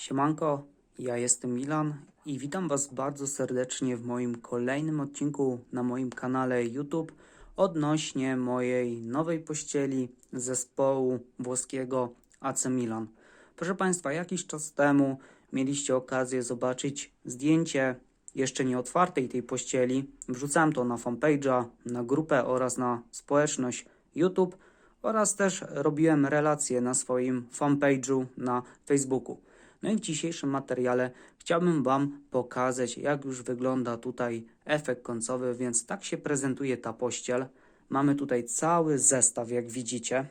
Siemanko, ja jestem Milan i witam Was bardzo serdecznie w moim kolejnym odcinku na moim kanale YouTube odnośnie mojej nowej pościeli zespołu włoskiego AC Milan. Proszę Państwa, jakiś czas temu mieliście okazję zobaczyć zdjęcie jeszcze nie otwartej tej pościeli. Wrzucałem to na fanpage'a, na grupę oraz na społeczność YouTube oraz też robiłem relacje na swoim fanpage'u na Facebooku. No i w dzisiejszym materiale chciałbym Wam pokazać, jak już wygląda tutaj efekt końcowy, więc tak się prezentuje ta pościel. Mamy tutaj cały zestaw, jak widzicie.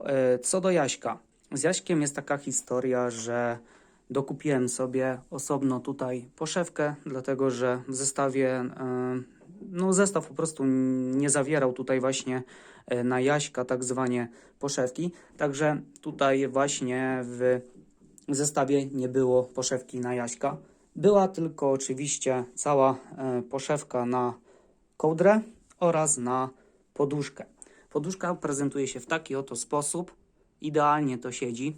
E, Co do Jaśka. Z Jaśkiem jest taka historia, że dokupiłem sobie osobno tutaj poszewkę, dlatego że w zestawie, e, no zestaw po prostu nie zawierał tutaj właśnie e, na Jaśka tak zwanie poszewki. Także tutaj właśnie w zestawie nie było poszewki na Jaśka. Była tylko oczywiście cała e, poszewka na kołdrę oraz na poduszkę. Poduszka prezentuje się w taki oto sposób. Idealnie to siedzi.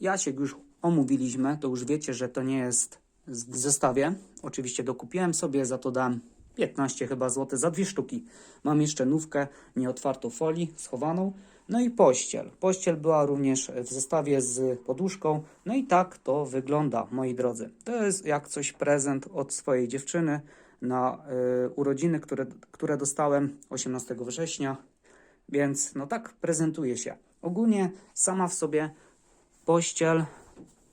Jasiek już omówiliśmy, to już wiecie, że to nie jest w zestawie. Oczywiście dokupiłem sobie, za to dam 15 chyba złotych za dwie sztuki. Mam jeszcze nówkę nieotwartą folii schowaną. No i pościel. Pościel była również w zestawie z poduszką. No i tak to wygląda, moi drodzy. To jest jak coś prezent od swojej dziewczyny na y, urodziny, które, które dostałem 18 września. Więc no tak prezentuje się. Ogólnie sama w sobie pościel,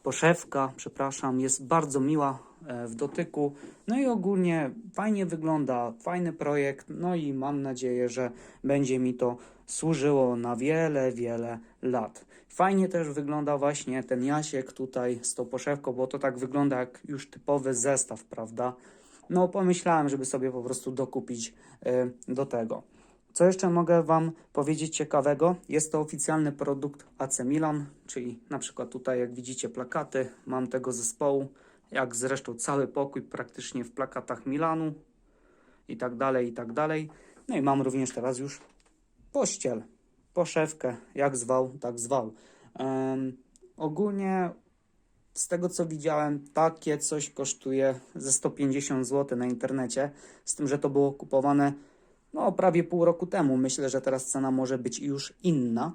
poszewka, przepraszam, jest bardzo miła e, w dotyku. No i ogólnie fajnie wygląda, fajny projekt. No i mam nadzieję, że będzie mi to służyło na wiele, wiele lat. Fajnie też wygląda właśnie ten Jasiek tutaj z tą poszewką, bo to tak wygląda jak już typowy zestaw, prawda? No pomyślałem, żeby sobie po prostu dokupić e, do tego. Co jeszcze mogę Wam powiedzieć ciekawego? Jest to oficjalny produkt AC Milan, czyli na przykład tutaj jak widzicie plakaty, mam tego zespołu, jak zresztą cały pokój praktycznie w plakatach Milanu i tak dalej, i tak dalej. No i mam również teraz już pościel, poszewkę, jak zwał, tak zwał. Em, ogólnie z tego co widziałem, takie coś kosztuje ze 150 zł na internecie, z tym, że to było kupowane no, prawie pół roku temu. Myślę, że teraz cena może być już inna,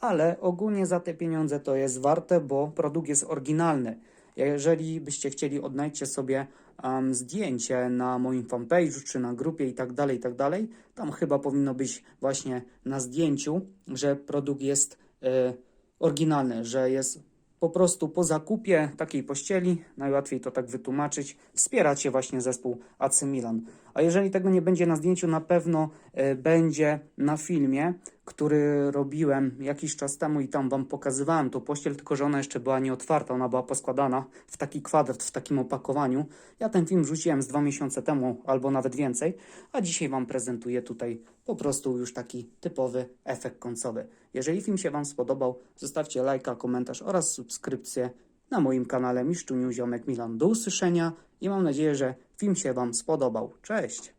ale ogólnie za te pieniądze to jest warte, bo produkt jest oryginalny. Jeżeli byście chcieli, odnajdźcie sobie um, zdjęcie na moim fanpage'u czy na grupie i tak dalej, i tak dalej. Tam chyba powinno być właśnie na zdjęciu, że produkt jest e, oryginalny, że jest po prostu po zakupie takiej pościeli, najłatwiej to tak wytłumaczyć, wspieracie właśnie zespół AC Milan. A jeżeli tego nie będzie na zdjęciu, na pewno e, będzie na filmie, który robiłem jakiś czas temu i tam Wam pokazywałem tą pościel, tylko że ona jeszcze była nieotwarta, ona była poskładana w taki kwadrat, w takim opakowaniu. Ja ten film wrzuciłem z dwa miesiące temu, albo nawet więcej, a dzisiaj Wam prezentuję tutaj po prostu już taki typowy efekt końcowy. Jeżeli film się Wam spodobał, zostawcie lajka, komentarz oraz subskrypcję na moim kanale Miszczuniu Ziomek Milan. Do usłyszenia i mam nadzieję, że film się Wam spodobał. Cześć!